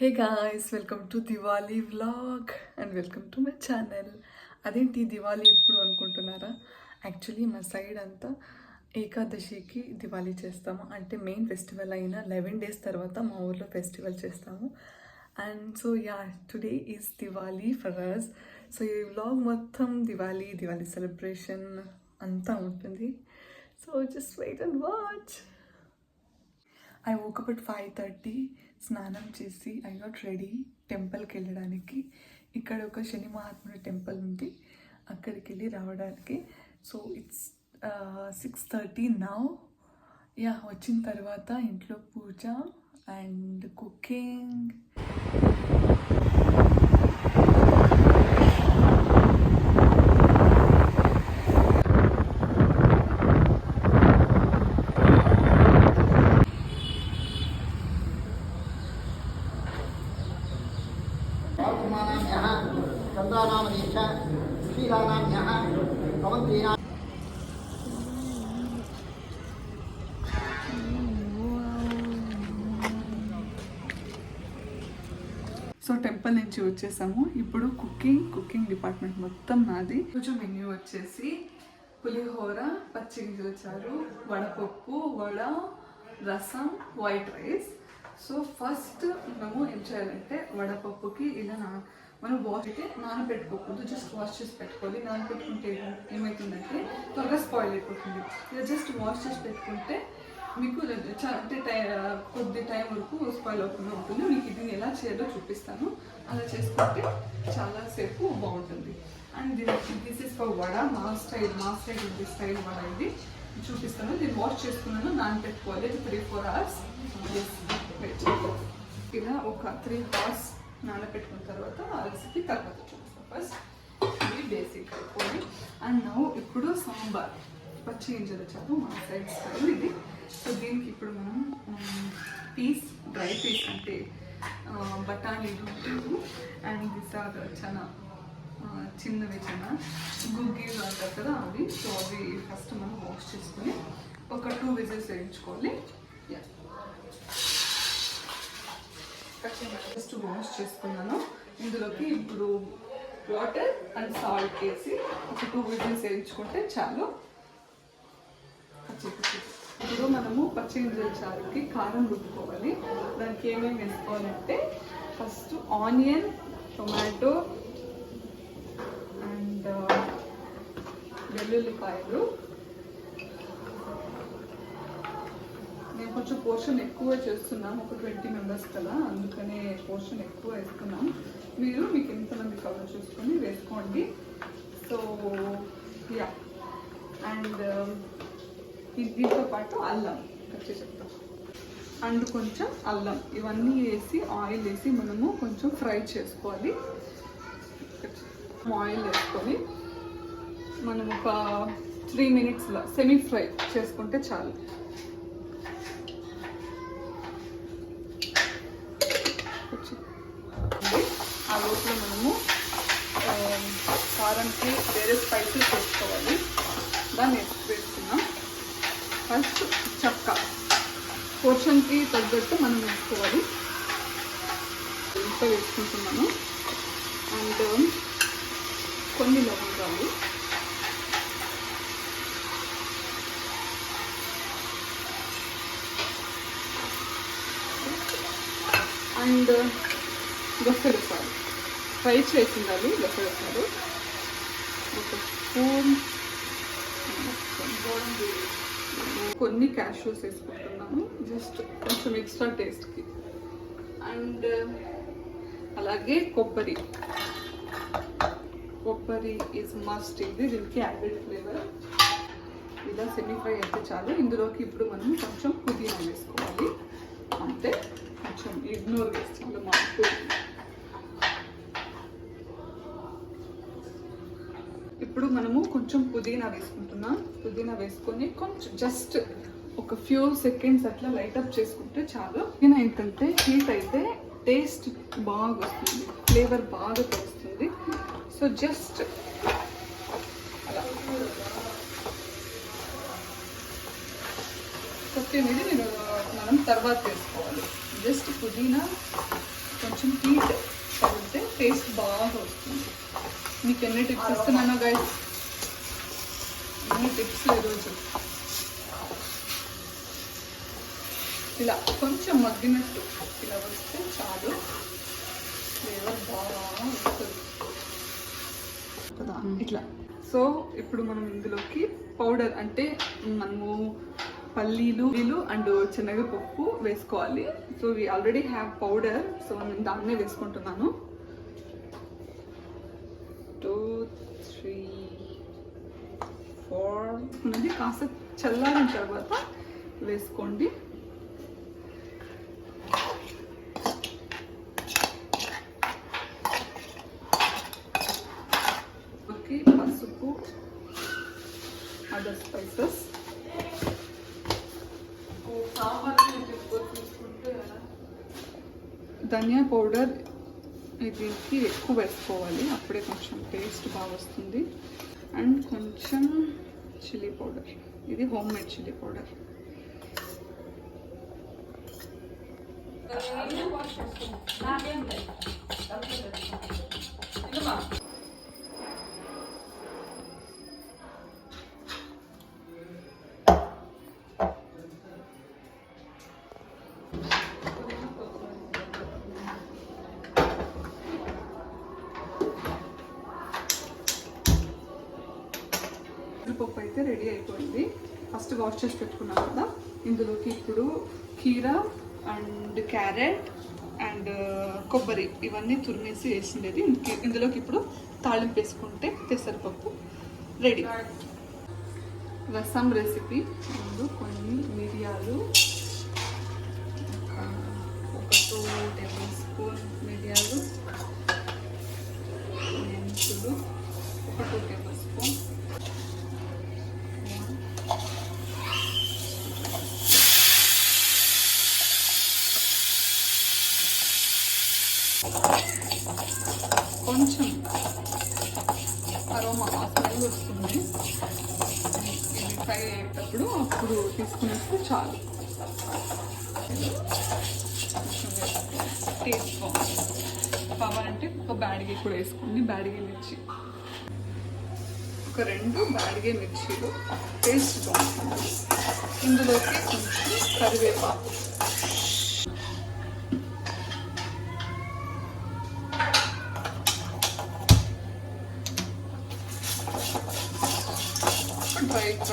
Hey guys welcome to Diwali vlog and welcome to my channel. అదేంటి దివాళీ ఎప్పుడు అనుకుంటున్నారా? Actually మా సైడ్ అంతా ఏకాదశికి దివాళీ చేస్తాము. అంటే మెయిన్ ఫెస్టివల్ అయిన లెవెన్ డేస్ తర్వాత మా ఊర్లో ఫెస్టివల్ చేస్తాము. And so yeah today is Diwali for us so ఈ వ్లాగ్ మొత్తం దివాళీ దివాళీ సెలబ్రేషన్ అంతా ఉంటుంది. So just wait and watch I woke at five thirty స్నానం చేసి ఐ నాట్ రెడీ టెంపుల్కి వెళ్ళడానికి. ఇక్కడ ఒక శని మహాత్ముడి టెంపుల్ ఉంది. అక్కడికి వెళ్ళి రావడానికి. So it's six thirty now yeah వచ్చిన తర్వాత ఇంట్లో పూజ అండ్ కుకింగ్. వచ్చేసాము. ఇప్పుడు కుకింగ్ కుకింగ్ డిపార్ట్మెంట్ మొత్తం నాది. కొంచెం మెన్యూ వచ్చేసి పులిహోర పచ్చి గింజల చారు వడపప్పు vada rasam white rice. So first మనము ఏం చేయాలంటే వడపప్పుకి ఇలా నా మనం వాష్ అయితే నానబెట్టుకోకూడదు. జస్ట్ వాష్ చేసి పెట్టుకోవాలి. నానబెట్టుకుంటే ఏమవుతుందంటే త్వరగా స్పాయిల్ అయిపోతుంది. ఇలా జస్ట్ వాష్ చేసి పెట్టుకుంటే మీకు అంటే టై కొద్ది టైం వరకు స్పాయిల్ అవ్వకుండా ఉంటుంది. మీకు ఇది ఎలా చేయాలో చూపిస్తాను. అలా చేసుకుంటే చాలాసేపు బాగుంటుంది. And this is for vada. మా స్టైల్ మా స్టైల్ ఇది స్టైల్ వడ ఇది. చూపిస్తాను. దీన్ని వాష్ చేసుకున్నాను. నానబెట్టుకోవాలి త్రీ ఫోర్ అవర్స్ ఇలా ఒక త్రీ అవర్స్ నానబెట్టుకున్న తర్వాత ఆ రెసిపీ తర్వాత చూపిస్తాను. ఫస్ట్ ఇది బేసిక్ పోయి అండ్ నవ్వు ఇప్పుడు సాంబార్. పచ్చి గింజలు వచ్చాము మా సైడ్ స్టైల్ ఇది సో దీనికి ఇప్పుడు మనం పీస్ డ్రై పీస్ అంటే బఠానీలు అండ్ దిస్ ఆర్ చాలా చిన్నవి చాలా గుగ్గీలు అంటారు కదా అవి. సో అవి ఫస్ట్ మనం వాష్ చేసుకొని ఒక టూ విజిల్స్ వేయించుకోవాలి. ఫస్ట్ వాష్ చేసుకున్నాను. ఇందులోకి ఇప్పుడు వాటర్ అండ్ సాల్ట్ వేసి ఒక టూ విజిల్స్ వేయించుకుంటే చాలు. మనము పచ్చి చారుకి కారం రుబ్బుకోవాలి. దానికి ఏమేమి వేసుకోవాలంటే ఫస్ట్ ఆనియన్ టొమాటో అండ్ వెల్లుల్లిపాయలు. నేను కొంచెం పోర్షన్ ఎక్కువ చేస్తున్నాం ఒక ట్వంటీ మెంబర్స్ కదా అందుకనే పోర్షన్ ఎక్కువ వేసుకున్నాం మీరు మీకు ఎంతమంది కవర్ చూసుకొని వేసుకోండి. సో యా అండ్ దీంతో పాటు అల్లం కట్ చెప్తాం అండ్ కొంచెం అల్లం. ఇవన్నీ వేసి ఆయిల్ వేసి మనము కొంచెం ఫ్రై చేసుకోవాలి. ఆయిల్ వేసుకొని మనం ఒక త్రీ మినిట్స్లో సెమీ ఫ్రై చేసుకుంటే చాలు ఆ లోపల మనము ఆ, కారంకి వేరే స్పైసెస్ వేసుకోవాలి దాన్ని వేసుకున్నాం ఫస్ట్ చక్క పోర్షన్కి తగ్గట్టు మనం వేసుకోవాలి. ఇంత వేసుకుంటున్నాను. అండ్ కొన్ని లవంగాలు. అండ్ గసగసాలు. ఫ్రై చేసిండాలి గసగసాలు. ఒక స్పూన్. కొన్ని క్యాష్యూస్ వేసుకుంటున్నాను. జస్ట్ కొంచెం ఎక్స్ట్రా టేస్ట్కి. అండ్ uh, అలాగే కొబ్బరి. కొబ్బరి ఈజ్ మస్ట్ ఇది దీనికి యాడెడ్ ఫ్లేవర్ ఇలా సెమీ ఫ్రై అయితే చాలు. ఇందులోకి ఇప్పుడు మనం కొంచెం పుదీనా వేసుకోవాలి. అంతే. కొంచెం ఇగ్నోర్ వేస్తాను మాకు ఇప్పుడు మనము కొంచెం పుదీనా వేసుకుంటున్నాం. పుదీనా వేసుకొని కొంచెం జస్ట్ ఒక ఫ్యూ సెకండ్స్ అట్లా లైట్ అప్ చేసుకుంటే చాలు. నేను ఏంటంటే హీట్ అయితే టేస్ట్ బాగా వస్తుంది ఫ్లేవర్ బాగా తెలుస్తుంది. సో జస్ట్ అలా. కొత్తిమీర నేను మనం తర్వాత వేసుకోవాలి. జస్ట్ పుదీనా కొంచెం హీట్ తగిలితే టేస్ట్ బాగా వస్తుంది మీకు ఎన్ని టిప్స్ ఇస్తున్నానో గైస్ ఎన్ని టిప్స్ ఈరోజు? ఇలా కొంచెం మగ్గినట్టు ఇలా వస్తే చాలు. ఫ్లేవర్ బాగా వస్తుంది. కదా? ఇట్లా. సో ఇప్పుడు మనం ఇందులోకి పౌడర్ అంటే మనము పల్లీలు పల్లీలు అండ్ శనగపప్పు వేసుకోవాలి. So we already have powder so నేను దాన్నే వేసుకుంటున్నాను. టూ త్రీ ఫోర్ అనేది కాస్త చల్లారిన తర్వాత వేసుకోండి ఓకే పసుపు అదర్ స్పైసెస్ ధనియా పౌడర్ దీనికి ఎక్కువ వేసుకోవాలి. అప్పుడే కొంచెం టేస్ట్ బాగా వస్తుంది. అండ్ కొంచెం చిల్లీ పౌడర్. ఇది హోమ్ మేడ్ చిల్లీ పౌడర్. పప్పు అయితే రెడీ అయిపోయింది. ఫస్ట్ వాష్ చేసి పెట్టుకున్నాం కదా. ఇందులోకి ఇప్పుడు కీరా అండ్ క్యారెట్ అండ్ కొబ్బరి ఇవన్నీ తురిమేసి వేసిండేది. ఇందులోకి ఇప్పుడు తాళింపు వేసుకుంటే పెసరపప్పు రెడీ. రసం రెసిపీ. ముందు కొన్ని మిరియాలు ఒక- ఒక టూ టేబుల్ స్పూన్ మిరియాలు మెంతులు ఒక టూ టేబుల్ స్పూన్ కొంచెం అరోమా స్మెల్ వస్తుంది. ఇది ఫ్రై అయ్యేటప్పుడు అప్పుడు తీసుకునేస్తే చాలు. టేస్ట్ బాగుంటుంది. కావాలంటే ఒక బ్యాడిగే కూడా వేసుకోండి బ్యాడిగే మిర్చి. ఒక రెండు బ్యాడిగే మిర్చీలు. టేస్ట్ బాగుంటుంది. ఇందులోకి కొంచెం కరివేపాకు.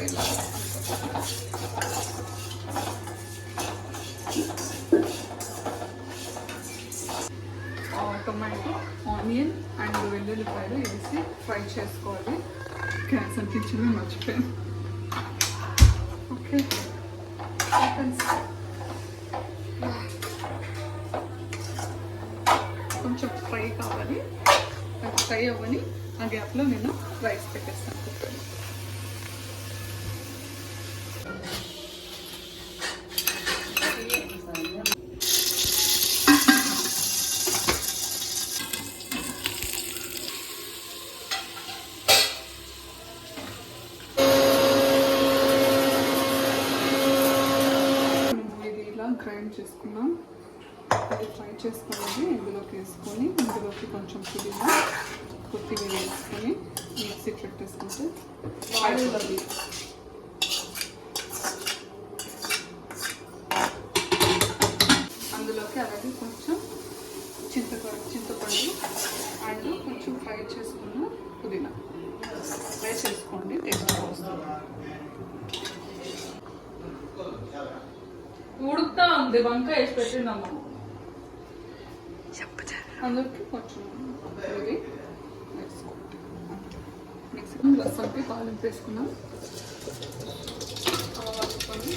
డ్రై టొమాటో ఆనియన్ అండ్ వెల్లుల్లిపాయలు వేసి ఫ్రై చేసుకోవాలి. గ్యాస్ అనిపించింది మర్చిపోయాను. ఓకే. కొంచెం ఫ్రై కావాలి. ఫ్రై అవ్వని ఆ గ్యాప్లో నేను రైస్ పెట్టేస్తాను నువ్వు ఇది ఇలా గ్రైండ్ చేసుకున్నాం ఇది ఫ్రై చేసుకున్నది ఇందులోకి వేసుకొని ఇందులోకి కొంచెం పుదీనా కొత్తిమీర వేసుకొని మిక్సీ పెట్టేసుకుంటే అందులోకి అలాగే కొంచెం చింతపండు చింతపండు అండ్ కొంచెం ఫ్రై చేసుకున్న పుదీనా ఫ్రై చేసుకోండి టేస్ట్ వస్తుంది ఉడుకుతా ఉంది వంకాయ వేసి పెట్టిందమ్మ అందరికి కొంచెం ఇది మిక్సీ రసంకి వేసుకున్నాం కలుపుకొని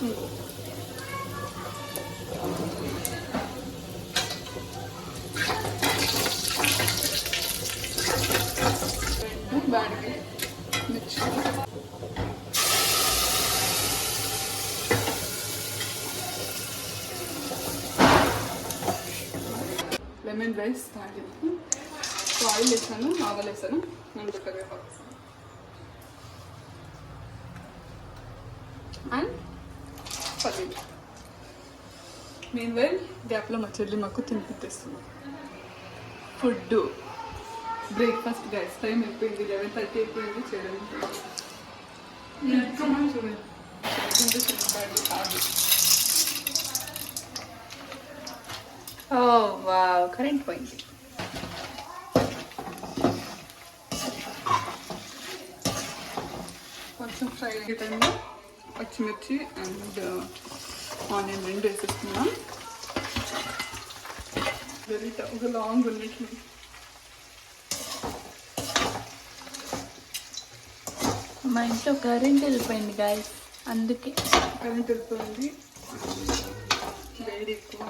ఇంకో రెండు బ్యాడ్కి మిర్చి లెమన్ రైస్ చేస్తాను సో ఆయిల్ వేసాను ఆవలు వేసాను అండ్ కరివేపాకు అండ్ పల్లీలు మెయిన్ వైల్ గ్యాప్లో మా చెల్లి మాకు తినిపిస్తేస్తుంది ఫుడ్ బ్రేక్ఫాస్ట్ గైస్ టైం అయిపోయింది లెవెన్ థర్టీ అయిపోయింది చేయడం చూడండి ఓ వావ్ కరెంట్ పోయింది కొంచెం ఫ్రై అయ్యే టైంలో పచ్చిమిర్చి అండ్ ఆనియన్ రెండు వేసేస్తున్నాం వెరీ ఒక లాంగ్ ఉన్నట్లు మా ఇంట్లో కరెంట్ వెళ్ళిపోయింది గాయస్ అందుకే. కరెంట్ వెళ్ళిపోయింది వేడి ఎక్కువ.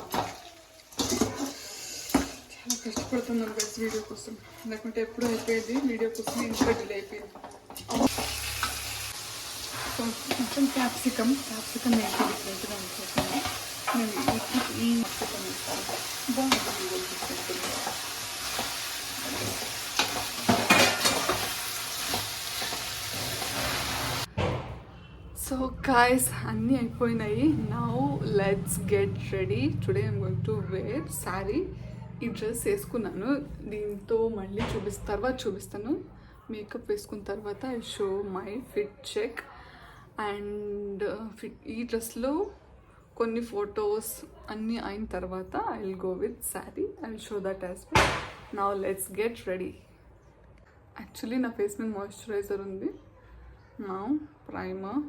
కష్టపడుతున్నాను గైస్ వీడియో కోసం. లేకుంటే ఎప్పుడు అయిపోయేది వీడియో కోసం ఇంకా డిలే అయిపోయింది. సో కొంచెం క్యాప్సికమ్ క్యాప్సికమ్ ఏంటి డిఫరెంట్గా అనుకుంటున్నాను నేను ఈ ఈ క్యాప్సికమ్ బాగుంటుంది వీడియో డిఫరెంట్గా సో గాయస్ అన్నీ అయిపోయినాయి. Now let's get ready today I'm going to wear sari ఈ డ్రెస్ వేసుకున్నాను. దీంతో మళ్ళీ చూపిస్తా తర్వాత చూపిస్తాను. మేకప్ వేసుకున్న తర్వాత I show my fit check and fit ఈ డ్రెస్లో కొన్ని ఫొటోస్ అన్నీ అయిన తర్వాత I will go with sari I will show that as well నా లెట్స్ గెట్ రెడీ యాక్చువల్లీ నా ఫేస్ మీద మాయిశ్చరైజర్ ఉంది. నా primer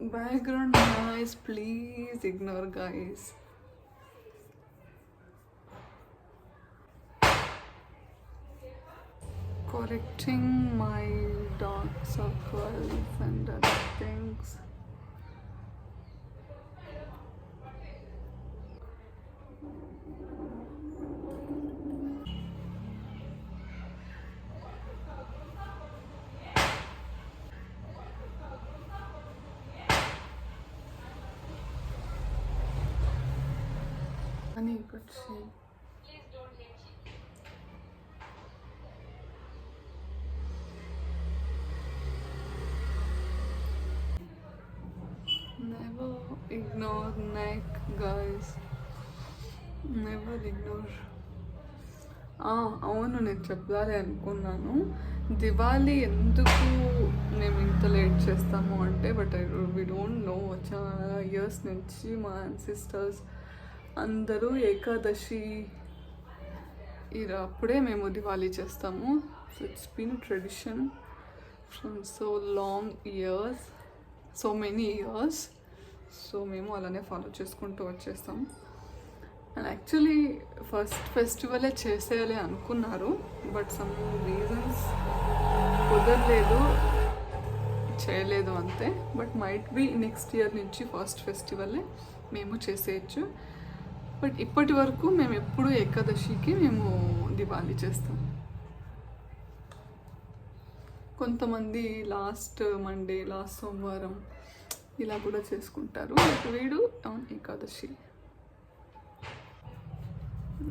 Background noise, please ignore, guys. Correcting my dark circles and other things. అని ఇక్కడ చేయి Never ignore neck, guys. Never ignore. అవును నేను చెప్పాలి అనుకున్నాను దివాళీ ఎందుకు మేము ఇంత లేట్ చేస్తాము అంటే but I we don't know చాలా ఇయర్స్ నుంచి మా సిస్టర్స్ అందరూ ఏకాదశి ఇది అప్పుడే మేము దివాళీ చేస్తాము. So it's been tradition from so long years so many years so మేము అలానే ఫాలో చేసుకుంటూ వచ్చేస్తాం. అండ్ యాక్చువల్లీ ఫస్ట్ ఫెస్టివలే చేసేయాలి అనుకున్నారు బట్ సమ్ రీజన్స్ కుదరలేదు చేయలేదు అంతే. But might be next year నుంచి ఫస్ట్ ఫెస్టివలే మేము చేసేయచ్చు. బట్ ఇప్పటి వరకు మేము ఎప్పుడూ ఏకాదశికి మేము దివాళీ చేస్తాం. కొంతమంది లాస్ట్ మండే లాస్ట్ సోమవారం ఇలా కూడా చేసుకుంటారు. బట్ వీడు on Ekadashi.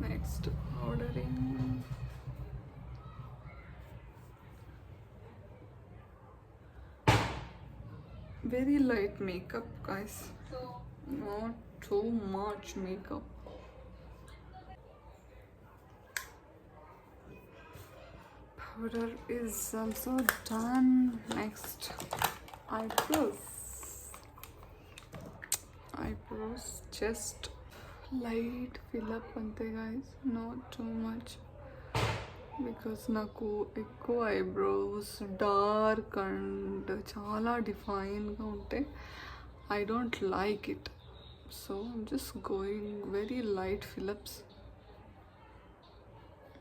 Next ordering. Very light makeup guys. Not too much makeup. powder is also done next eyebrows eyebrows just light fill up ante guys not too much because నాకు ఎక్కువ eyebrows dark and చాలా డిఫైన్గా ఉంటే I don't like it so I'm just going very light fill ups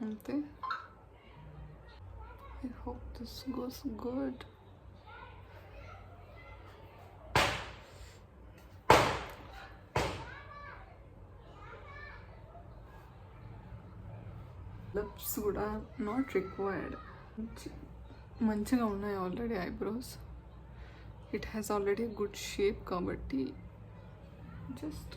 అంతే I hope this goes good lips కూడా not required మంచిగా ఉన్నాయి already eyebrows it has already good shape కాబట్టి just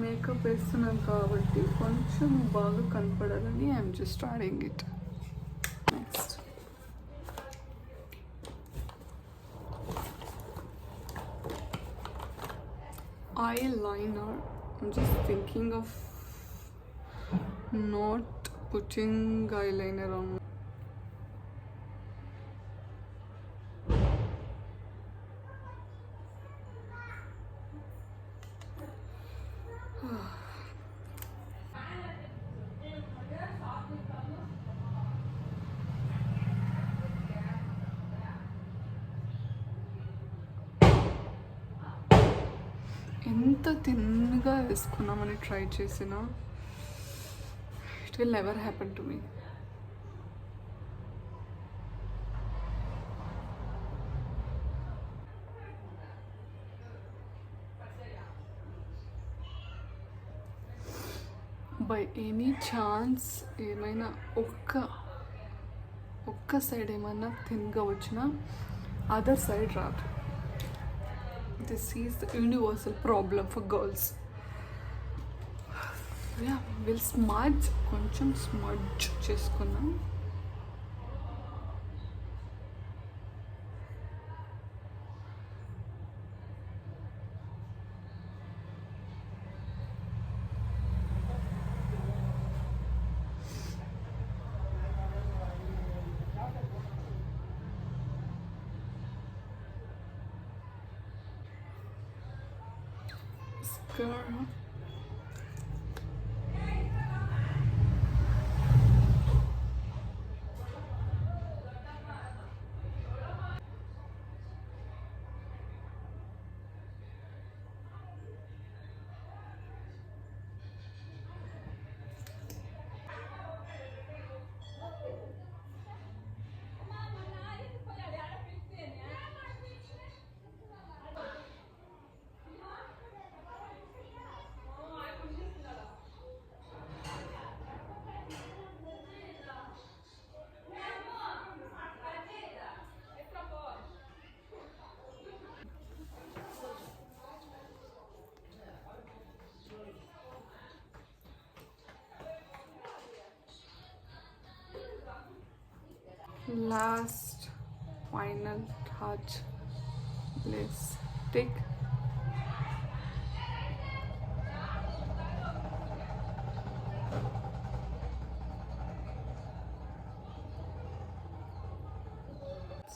makeup వేస్తున్నాం కాబట్టి కొంచెం బాగా కనపడాలని I'm just adding it next eyeliner i'm just thinking of not putting eyeliner on Try చేసినా it will never happen to me by any chance ఏమైనా ఒక్క ఒక్క side ఏమైనా థిన్గా వచ్చినా అదర్ సైడ్ రాదు. This is the universal problem for girls yeah we'll smudge కొంచెం smudge చేసుకున్నాం Mascara. Last final touch lipstick.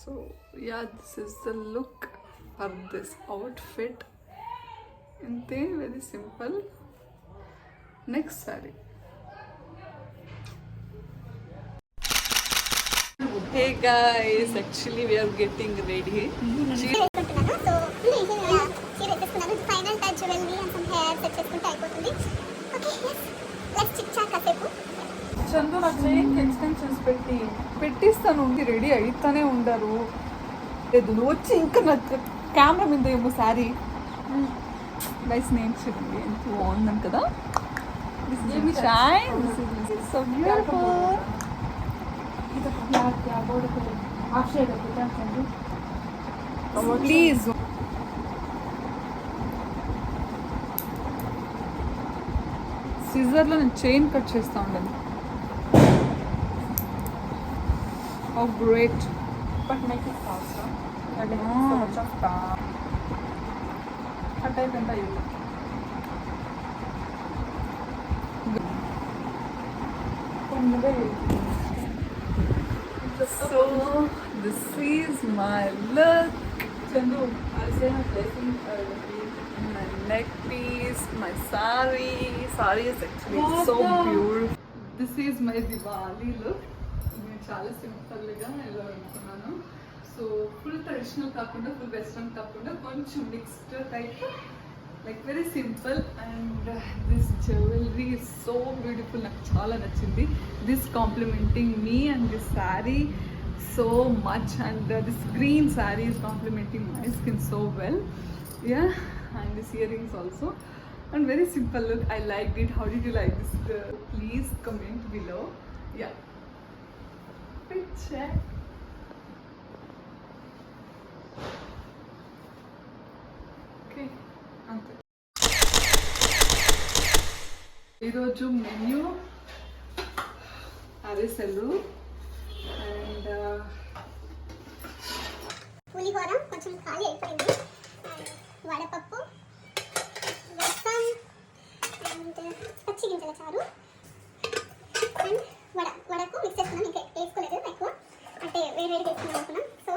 So yeah, this is the look for this outfit. and Inte very simple. Next saree. Hey guys, actually we are getting ready. She- వేసుకుంటున్నాను so చీర వేసుకున్నాను final touch some hair set చేసుకుంటే అయిపోతుంది. చందు నాకు chain extensions పెట్టి పెట్టిస్తాను. ఉండి ready అయితేనే ఉండరు. లేదు నువ్వు వచ్చి ఇంకా నాకు కెమెరా మీద ఏమో శారీ నైస్ నేమ్ చూడండి. ఎంత బాగుందని కదా? షైన్ సో బ్యూటిఫుల్ ప్లీజ్ సిజర్లో నేను చైన్ కట్ చేస్తా ఉండను ఓ great but make it fast అంటే Ah. So much off cut అయిపోయింది అయ్యింది కొన్ని So this is my look Chandu అదే placing my neck piece, my sari. Sari is actually so Wow. beautiful. This is my Diwali look. నేను చాలా సింపుల్గా వెళ్ళాలనుకున్నాను so full traditional కాకుండా full western కాకుండా కొంచెం mixed type like very simple and this jewellery is so beautiful నాకు చాలా నచ్చింది this complimenting me and this sari so much and uh, this green saree is complementing my skin so well yeah and this earrings also and very simple look i liked it how did you like this girl please comment below yeah ఈరోజు menu అరిసెలు and పులిహోర కొంచెం ఖాళీ అయిపోయింది. వడపప్పు రసం and పచ్చి గింజల చారు అండ్ వడ వడకు మిక్స్ చేసుకున్నాం. ఇంకా వేసుకోలేదు ఎక్కువ. అంటే వేరే వేరు వేసుకున్నాం అనుకున్నాం. సో